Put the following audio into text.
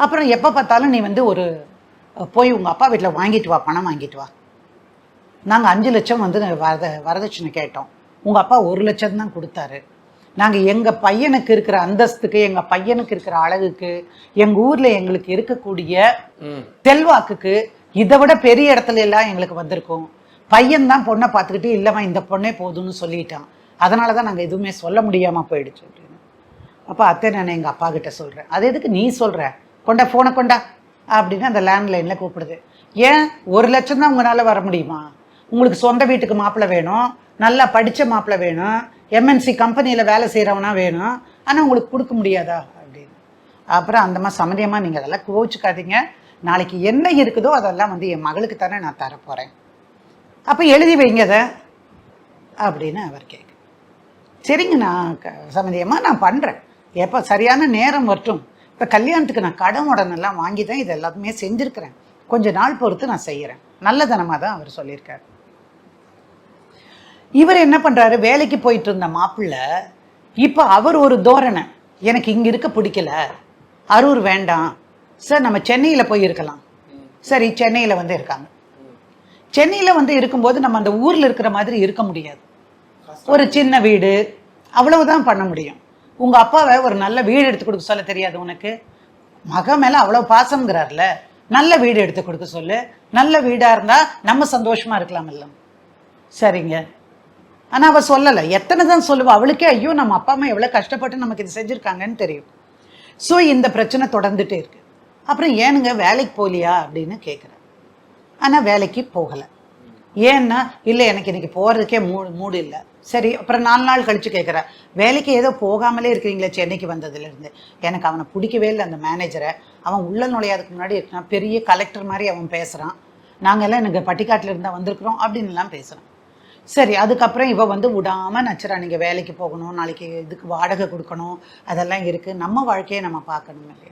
அப்புறம் எப்போ பார்த்தாலும் நீ வந்து ஒரு போய் உங்கள் அப்பா வீட்டில் வாங்கிட்டு வா பணம் வாங்கிட்டு வா. நாங்கள் அஞ்சு லட்சம் வந்து வரத வரதட்சணை கேட்டோம். உங்கள் அப்பா ஒரு லட்சம் தான் கொடுத்தாரு. நாங்கள் எங்கள் பையனுக்கு இருக்கிற அந்தஸ்துக்கு எங்கள் பையனுக்கு இருக்கிற அழகுக்கு எங்கள் ஊரில் எங்களுக்கு இருக்கக்கூடிய ம். செல்வாக்குக்கு இதை விட பெரிய இடத்துல எல்லாம் எங்களுக்கு வந்திருக்கும். பையன் தான் பொண்ணை பார்த்துக்கிட்டு இல்லைம்மா இந்த பொண்ணே போதும்னு சொல்லிட்டான். அதனால தான் நாங்கள் எதுவுமே சொல்ல முடியாமல் போயிடுச்சு அப்படின்னு. அப்போ அத்தை நான் எங்கள் அப்பா கிட்ட சொல்கிறேன் அது எதுக்கு நீ சொல்கிற கொண்டா ஃபோனை கொண்டா அப்படின்னு அந்த லேண்ட்லைனில் கூப்பிடுது. ஏன்? ஒரு லட்சம் தான் உங்களால் வர முடியுமா? உங்களுக்கு சொந்த வீட்டுக்கு மாப்பிள்ளை வேணும் நல்லா படித்த மாப்பிள்ளை வேணும் எம்என்சி கம்பெனியில் வேலை செய்கிறவனா வேணும் ஆனால் உங்களுக்கு கொடுக்க முடியாதா? அப்படின்னு. அப்புறம் அந்த மாதிரி சம்மதியமாக நீங்கள் அதெல்லாம் கோவிச்சுக்காதீங்க. நாளைக்கு என்ன இருக்குதோ அதெல்லாம் வந்து என் மகளுக்கு தானே நான் தரப்போகிறேன் அப்போ எழுதி வைங்க அதை அப்படின்னு அவர் கேட்க சரிங்க நான் க சம்மதியமாக நான் பண்ணுறேன் எப்போ சரியான நேரம் வரட்டும். இப்போ கல்யாணத்துக்கு நான் கடன் உடனெல்லாம் வாங்கி தான் இது எல்லாத்துமே செஞ்சுருக்கிறேன். கொஞ்ச நாள் பொறுத்து நான் செய்கிறேன் நல்லதனமாக தான் அவர் சொல்லியிருக்காரு. இவர் என்ன பண்ணுறாரு வேலைக்கு போயிட்டு இருந்த மாப்பிள்ளை இப்போ அவர் ஒரு தோரணை. எனக்கு இங்கே இருக்க பிடிக்கல. அரூர் வேண்டாம். சார் நம்ம சென்னையில் போய் இருக்கலாம் சரி சென்னையில் வந்து இருக்காங்க. சென்னையில் வந்து இருக்கும்போது நம்ம அந்த ஊரில் இருக்கிற மாதிரி இருக்க முடியாது. ஒரு சின்ன வீடு அவ்வளவுதான் பண்ண முடியும். உங்கள் அப்பாவை ஒரு நல்ல வீடு எடுத்து கொடுக்க சொல்ல தெரியாது உனக்கு? மகன் மேலே அவ்வளோ பாசம்ங்கிறார்ல நல்ல வீடு எடுத்து கொடுக்க சொல்லு. நல்ல வீடாக இருந்தால் நம்ம சந்தோஷமாக இருக்கலாம் இல்ல சரிங்க. ஆனால் அவள் சொல்லலை. எத்தனை தான் சொல்லுவா? அவளுக்கே ஐயோ நம்ம அப்பா அம்மா எவ்வளோ கஷ்டப்பட்டு நமக்கு இது செஞ்சுருக்காங்கன்னு தெரியும். ஸோ இந்த பிரச்சனை தொடர்ந்துட்டே இருக்கு. அப்புறம் ஏனுங்க வேலைக்கு போகலையா அப்படின்னு கேட்குறேன் ஆனால் வேலைக்கு போகலை. ஏன்னா இல்லை எனக்கு இன்றைக்கி போகிறதுக்கே மூ மூடு இல்லை. சரி அப்புறம் நாலு நாள் கழித்து கேட்குறேன் வேலைக்கு ஏதோ போகாமலே இருக்கிறீங்களே சென்னைக்கு வந்ததுலேருந்து. எனக்கு அவனை பிடிக்கவே இல்லை அந்த மேனேஜரை அவன் உள்ள நுழையாதுக்கு முன்னாடி இருக்கான். பெரிய கலெக்டர் மாதிரி அவன் பேசுகிறான் நாங்கள் எல்லாம் எனக்கு பட்டிக்காட்டில் இருந்தால் வந்திருக்கிறோம் அப்படின்லாம் பேசுகிறான் சரி அதுக்கப்புறம் இவ வந்து விடாமல் நச்சுரா நீங்கள் வேலைக்கு போகணும் நாளைக்கு இதுக்கு வாடகை கொடுக்கணும். அதெல்லாம் இருக்குது நம்ம வாழ்க்கையை நம்ம பார்க்கணும் இல்லையா?